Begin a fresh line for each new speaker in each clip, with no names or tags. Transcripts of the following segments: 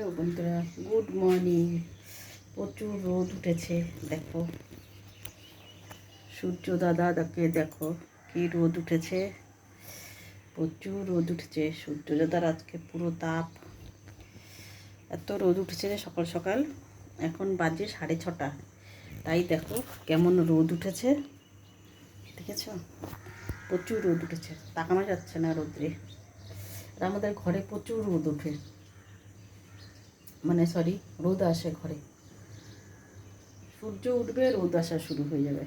Hello বন্ধুরা good morning প্রচুর রোদ উঠেছে, দেখো। সূর্য দাদা দাকে দেখো, কি রোদ উঠেছে। প্রচুর রোদ উঠেছে, সূর্য দাদার আজকে পুরো তাপ। এত রোদ উঠেছে যে সকাল সকাল, এখন বাজে সাড়ে ছটা। তাই দেখো কেমন রোদ উঠেছে, দেখেছ? প্রচুর রোদ উঠেছে, তাকানো যাচ্ছে না রোদ্রে আর আমাদের ঘরে প্রচুর রোদ ওঠে। মানে সরি রোদ আসে ঘরে। সূর্য উঠবে, রোদ আসা শুরু হয়ে যাবে।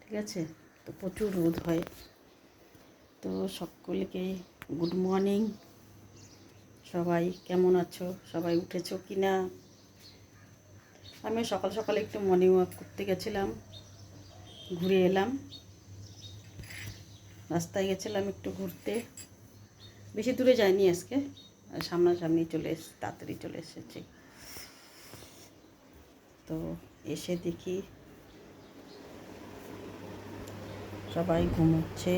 ঠিক আছে? তো প্রচুর রোদ হয়। তো সকলকে গুড মর্নিং সবাই কেমন আছো? সবাই উঠেছো কি না আমি সকাল সকালে একটু মর্নিং ওয়াক করতে গেছিলাম। ঘুরে এলাম। রাস্তায় গেছিলাম একটু ঘুরতে। বেশি দূরে যাইনি আজকে। সামনাসামনি চলে এস তাড়াতাড়ি চলে এসেছি। তো এসে দেখি সবাই ঘুমোচ্ছে।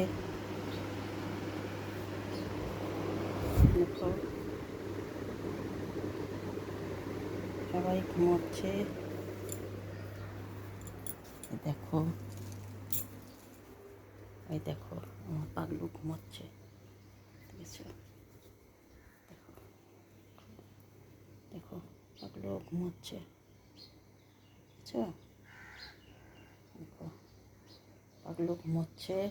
সবাই ঘুমোচ্ছে। দেখো, এই দেখো, আমার পাগলু ঘুমোচ্ছে। ঠিক আছে দেখো দেখো পাগলু ঘুমোচ্ছে দেখো পাগলু ঘুমোচ্ছে।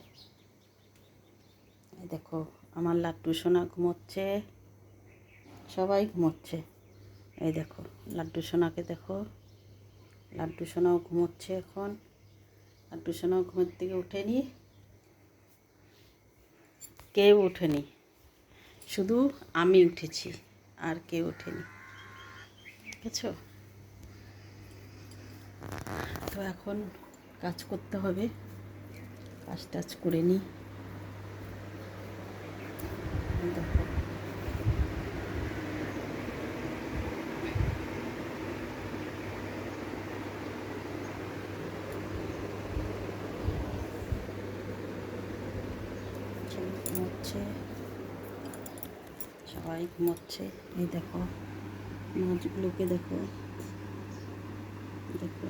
দেখো, আমার লাড্ডু সোনা ঘুমোচ্ছে। সবাই ঘুমোচ্ছে। এই দেখো, লাড্ডু সোনাকে দেখো। লাড্ডু সোনাও ঘুমোচ্ছে এখন। লাড্ডু সোনাও ঘুমের থেকে উঠেনি। কেউ ওঠেনি শুধু আমি উঠেছি, আর কেউ ওঠেনি। আছে তো এখন কাজ করতে হবে। কাজ টাজ করে নিই সবাই ঘুমোচ্ছে। এই দেখো। মাছগুলোকে দেখো। দেখো।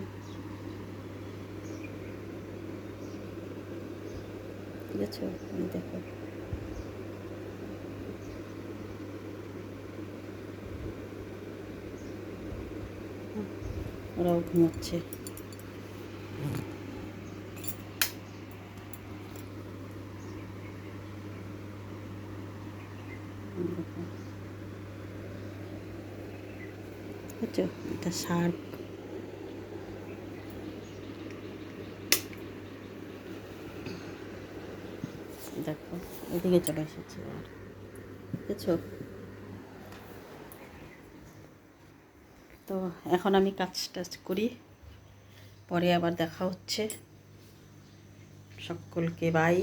ঠিক আছে? দেখো। ওরাও ঘুমোচ্ছে। এই দেখো। বুঝছ এটা শার্প। দেখো, এদিকে চলে এসেছে আর। বুঝেছ তো এখন আমি কাজ টাজ করি, পরে আবার দেখা হচ্ছে। সকলকে বাই